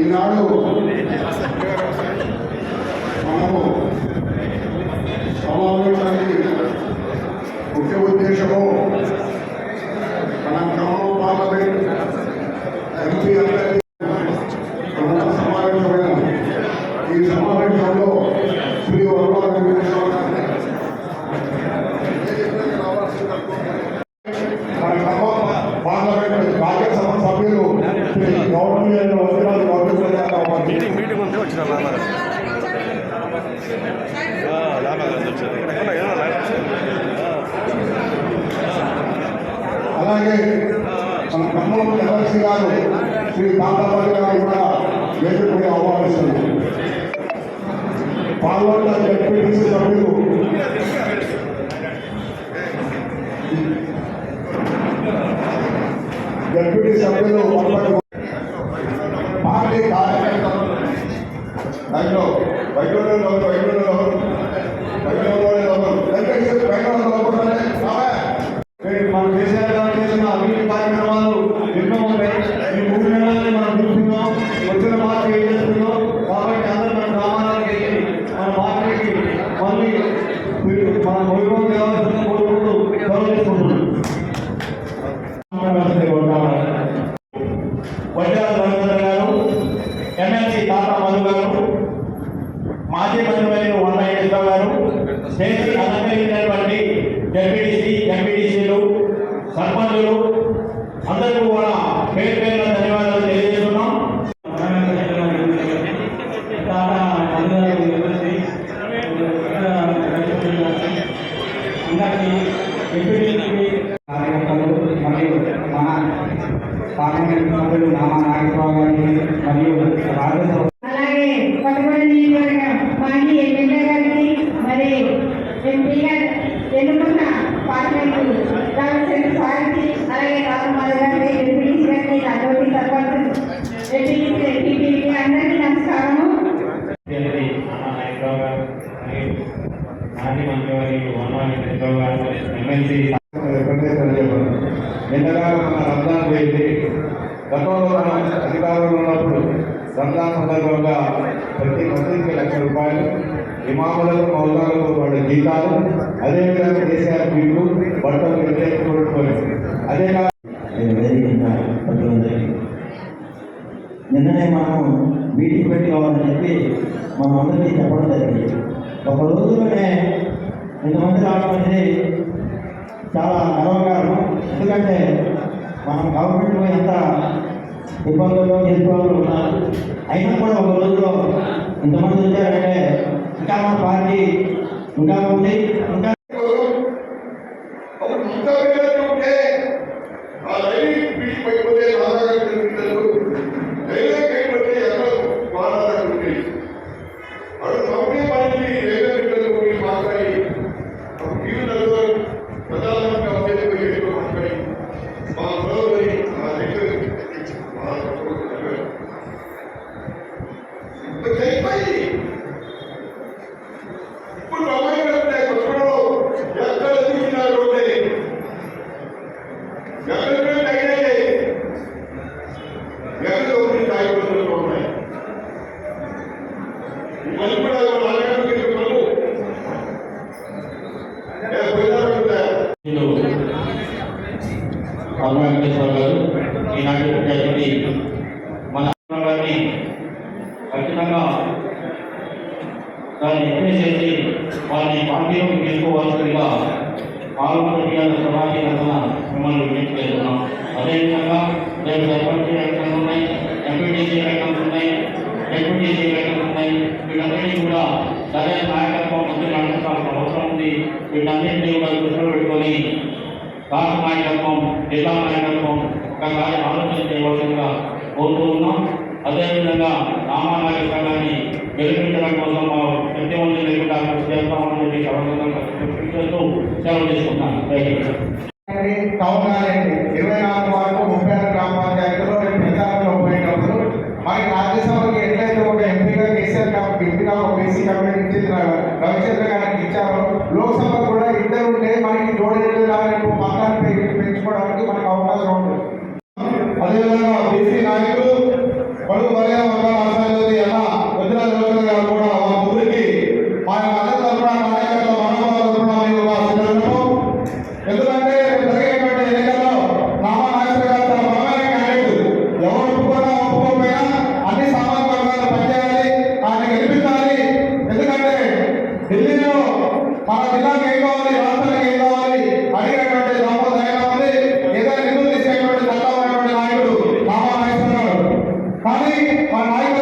ఈనాడు మనము సమావేశానికి ముఖ్య ఉద్దేశము మన ఖమ్మం పార్లమెంట్ ఎంపీ అందరికీ ప్రముఖ సమావేశమైన ఈ సమావేశంలో శ్రీ వరమాల మన ఖమ్మం పార్లమెంట్ రాజ్యసభ సభ్యులు శ్రీ గౌరవనీయులైన వదిలాలు గౌరవ మీటింగ్ మీటింగ్ ఉంటే వచ్చిన రామారావు రామారావు వచ్చారు ఇక్కడ ఎక్కడ ఏదో అలాగే మన ఖమ్మం ఎమ్మెల్సీ గారు శ్రీ తాతాపల్లి గారు కూడా వేదికపై ఆహ్వానిస్తున్నారు. పాల్గొన్న ఎంపీటీసీ సభ్యులు డిప్యూటీ సభ్యులు పార్టీ కార్యకర్తలు. బయట బయట బయట వైకుంఠంలో దయచేసి వైకుంఠంలో మనం కేసీఆర్ గారు చేసిన అభివృద్ధి కార్యక్రమాలు ఎన్నో ఉన్నాయి ఈ మూడు నెలలని మనం చూస్తున్నాం వచ్చిన పార్టీ ఏం చేస్తుందో కాబట్టి అందరూ మన గ్రామాలకు వెళ్ళి మన పార్టీకి మళ్ళీ మన వైభవం కావాల్సిన కోరుకుంటూ గౌరవిస్తున్నాం వడ్డాల రవీంద్ర గారు ఎమ్మెల్సీ తాతా మధు గారు మాజీ మంత్రివర్యులు వన్న వెంకటరావు గారు చేసి అలంకరించినటువంటి జడ్పీటీసీ ఎంపీటీసీలు సర్పంచులు అందరికీ కూడా పేరు పేరు ధన్యవాదాలు తెలియజేస్తున్నాం కార్యకర్తలు మరియు మన పార్లమెంట్ సభ్యులు నామా నాగేశ్వరరావు గారికి మరియు రాజ్యసభ అలాగే కొత్తగూడెం నియోజకవర్గం మాజీ ఎమ్మెల్యే గారికి మరి ఎంపీగా ఎన్నుకున్న పార్లమెంటు రామచంద్ర సారికి అలాగే రామమాధ గారికి ఎంపీటీసీ గారికి అదోటి సర్పంచ్ ఎంపీటీసీ ఎంపీటీకి అందరికీ నమస్కారము అభ్యర్థి నామా నాగేశ్వరరావు గారు మరియు మాజీ మంత్రివర్యులు వనవాణి వెంకటరావు గారు ఎమ్మెల్సీ మన రంజాన్ పోయింది గతంలో మనం అధికారంలో ఉన్నప్పుడు రంజాన్ సందర్భంగా ప్రతి మంత్రికి లక్ష రూపాయలు ఇమాములకు మౌలాలకు వాళ్ళ జీతాలు అదేవిధంగా కేసీఆర్ బిల్లు బట్టలు అదే నిన్ననే మనం మీటింగ్ పెట్టుకోవాలని చెప్పి మనం అందరికీ చెప్పడం జరిగింది. ఒక రోజులోనే ఇంతమంది రావడం అనేది చాలా గర్వకారణం. ఎందుకంటే మనం గవర్నమెంట్ ఎంత ఇబ్బందుల్లో ఇబ్బందులు ఉన్నారు. అయినా కూడా ఒక రోజులో ఇంతమంది వచ్చారంటే ఇంకా మన పార్టీ ఇంకా ఉంది ఇంకా పాల్గొన్న పెట్టిన సమాజీ రచన మిమ్మల్ని వినియోగించుకున్నాం అదేవిధంగా రేపు సర్పంచ్ ఎలక్షన్స్ ఉన్నాయి ఎంపీటీసీ ఎలక్షన్స్ ఉన్నాయి డెప్యూటీసీ ఎలక్షన్స్ ఉన్నాయి వీటన్నిటినీ కూడా సరైన నాయకత్వం మంచి నడపాల్సిన అవసరం ఉంది వీటన్నింటినీ కూడా దృష్టిలో పెట్టుకొని రాష్ట్ర నాయకత్వం జిల్లా నాయకత్వం ఒకసారి ఆలోచన చేయవలసిందిగా కోరుతూ ఉన్నాం అదేవిధంగా రామానాయక గారిని వెలిగించడం కోసం మా ప్రత్యేకంగా లేకుండా చేస్తామని చెప్పి సమర్థంగా కృషి చేస్తూ సెలవు ఇరవై ఎట్లయితే ఎంపీగా లోక్సభ కూడా ఇద్దరు ఉంటే మనకి జోడేళ్ళు పక్కన పెంచుకోవడానికి మనకు అవకాశం ఉంటుంది. కాబట్టి మా నాయకులు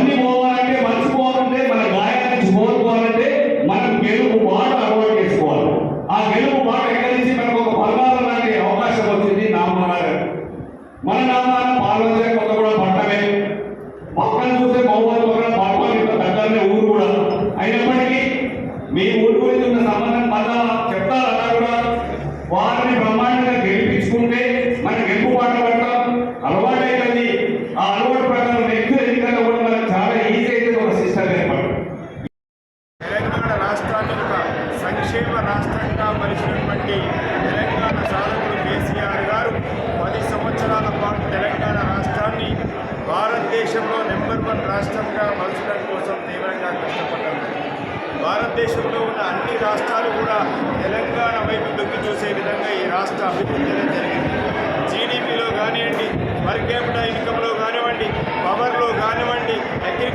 అవన్నీ పోవాలంటే మంచి మర్చిపోవాలంటే మన గాయాల నుంచి మనం గెలుపు మాట అలవాటు చేసుకోవాలి. ఆ గెలుపు మాట ఎక్కడి నుంచి మనకు ఒక పర్వాలం లాంటి అవకాశం వచ్చింది? నామనారాయణ మన నామాన పాల్వంచే కూడా పట్టమే. పక్కన ఆంధ్ర రాష్ట్రాన్ని ఒక సంక్షేమ రాష్ట్రంగా మలిచినటువంటి తెలంగాణ సాధకుడు కేసీఆర్ గారు పది సంవత్సరాల పాటు తెలంగాణ రాష్ట్రాన్ని భారతదేశంలో నెంబర్ వన్ రాష్ట్రంగా మలచడం కోసం తీవ్రంగా కష్టపడ్డారు. భారతదేశంలో ఉన్న అన్ని రాష్ట్రాలు కూడా తెలంగాణ వైపు దొక్కి చూసే విధంగా ఈ రాష్ట్ర అభివృద్ధి జరిగింది. జీడిపిలో కానివ్వండి పర్ క్యాపిటల్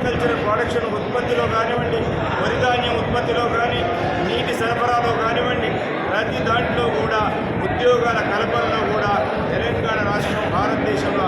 అగ్రికల్చర్ ప్రొడక్షన్ ఉత్పత్తిలో కానివ్వండి వరి ధాన్యం ఉత్పత్తిలో కానీ నీటి సరఫరాలో కానివ్వండి ప్రతి దాంట్లో కూడా ఉద్యోగాల కల్పనలో కూడా తెలంగాణ రాష్ట్రం భారతదేశంలో